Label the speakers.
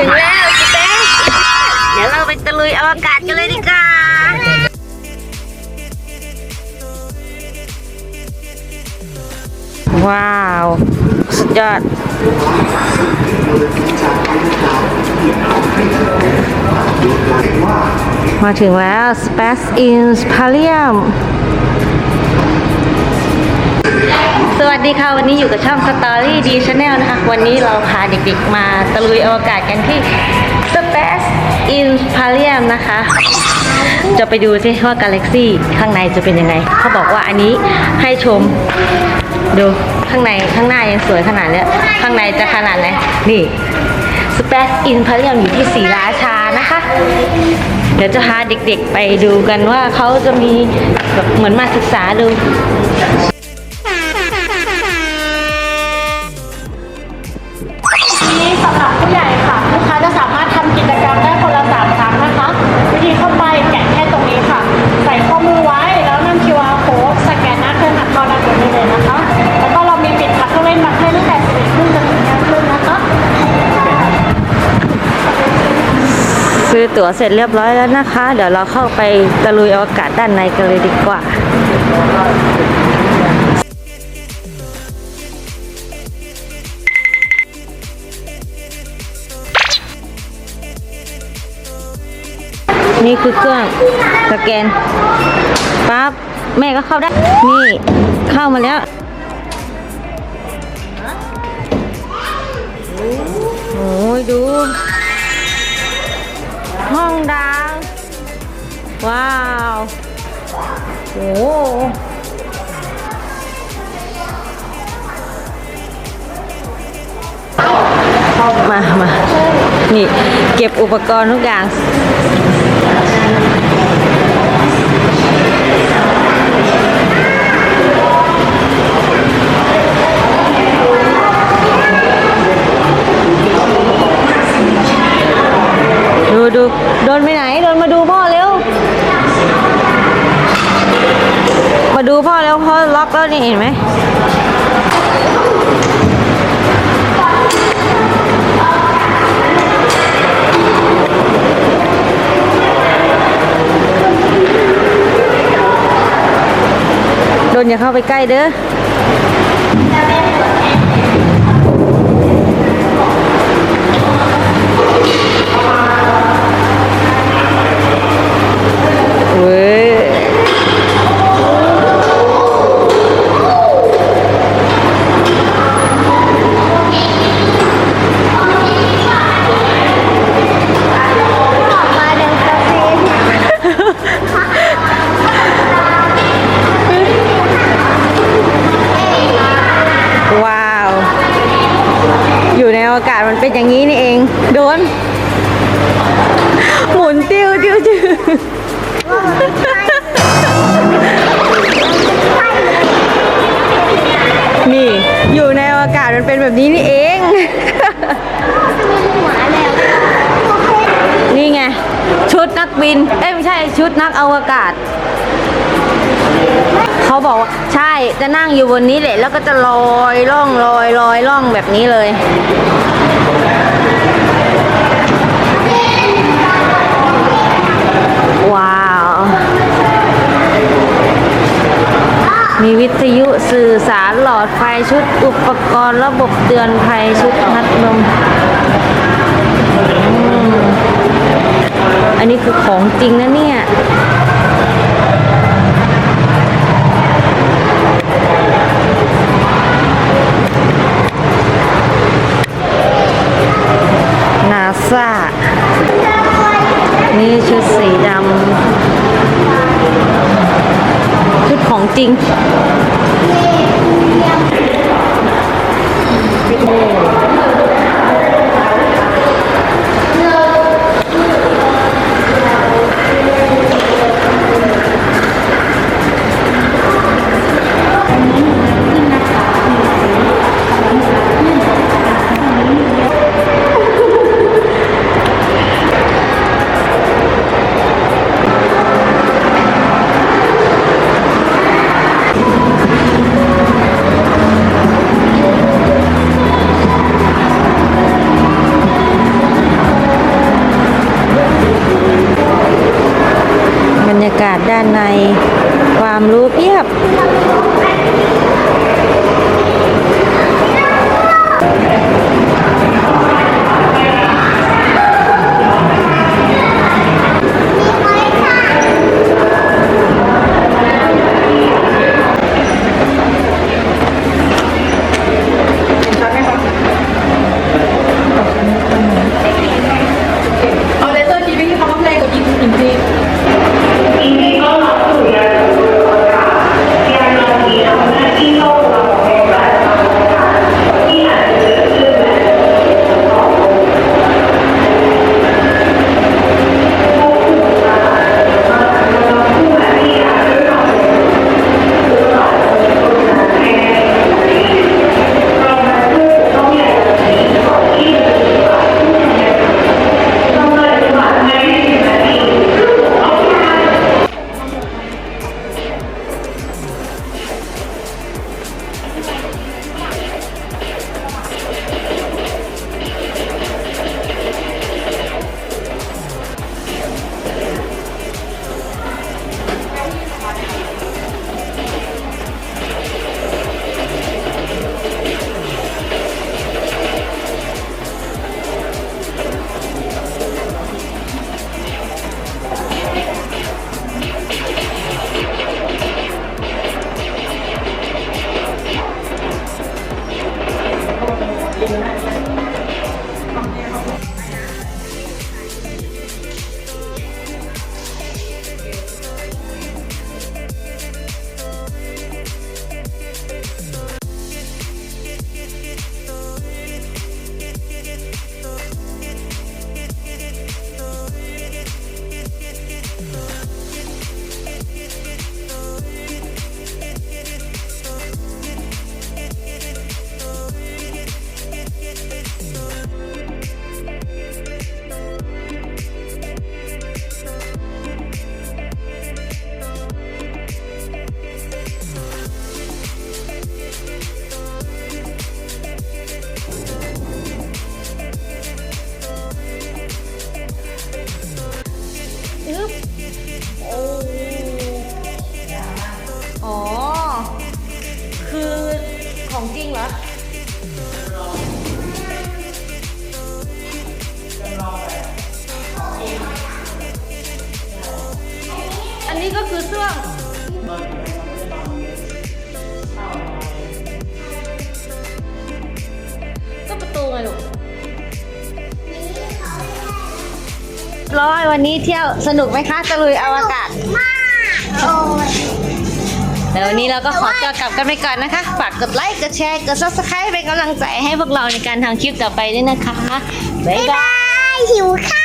Speaker 1: ถึงแล้วสเปซเดี๋ยวเราไปตะลุยอวกาศกันเลยดีกว่าว้าว สุดยอดมาถึงแล้ว Space in Palium สวัสดีค่ะ วันนี้อยู่กับช่อง Story D Channel นะคะ วันนี้เราพาเด็กๆมาตะลุยอวกาศกันที่ Space in Palium นะคะ จะไปดูซิว่ากาแล็กซี่ข้างในจะเป็นยังไง เขาบอกว่าอันนี้ให้ชม ดูข้างในข้างหน้ายังสวยขนาดเนี้ยข้างในจะขนาดไหน นี่ Space in Palium อยู่ที่ศรีราชานะคะ เดี๋ยวจะพาเด็กๆไปดูกันว่าเขาจะมีแบบเหมือนมาศึกษาดู
Speaker 2: ตั๋วเส
Speaker 1: ร็จเรียบร้อยแล้วนะคะ เดี๋ยวเราเข้าไปตะลุยอวกาศด้านในกันเลยดีกว่านี่คือเครื่องสแกนปั๊บแม่ก็เข้าได้ นี่เข้ามาแล้วโอ้ยดู ห้องดาวว้าว โอ้มา มา นี่ เก็บอุปกรณ์ทุกอย่าง พ่อแล้วพ่อล็อกแล้วนี่เห็นไหมโดนอย่าเข้าไปใกล้เด้อ มันเป็นอย่างนี้นี่เอง โดน หมุนติ้วติ้วติ้วนี่ อยู่ในอวกาศมันเป็นแบบนี้นี่เอง นี่ไง ชุดนักบิน เอ้ยไม่ใช่ชุดนักอวกาศ เขาบอกว่าใช่จะนั่งอยู่บนนี้แหละ แล้วก็จะลอยล่องลอยลอยล่องแบบนี้เลย ว้าว มีวิทยุสื่อสารหลอดไฟชุดอุปกรณ์ระบบเตือนภัยชุดพัดลมอืมอันนี้คือของจริงนะเนี่ย ชุ ด้านใน นนี้ก็คือเสื้องก็ประตูไงลูกร้อยวันนี้เที่ยวสนุกไหมคะตะลุยอวกาศ
Speaker 3: มากโอ้ย
Speaker 1: เดี๋ยววันนี้เราก็ขอตัวกลับกันไปก่อนนะคะ ฝากกดไลค์ กดแชร์ กด subscribe เป็นกำลังใจให้พวกเราในการทำคลิปต่อไปด้วยนะคะ บ๊ายบาย
Speaker 3: บายหิวข้าว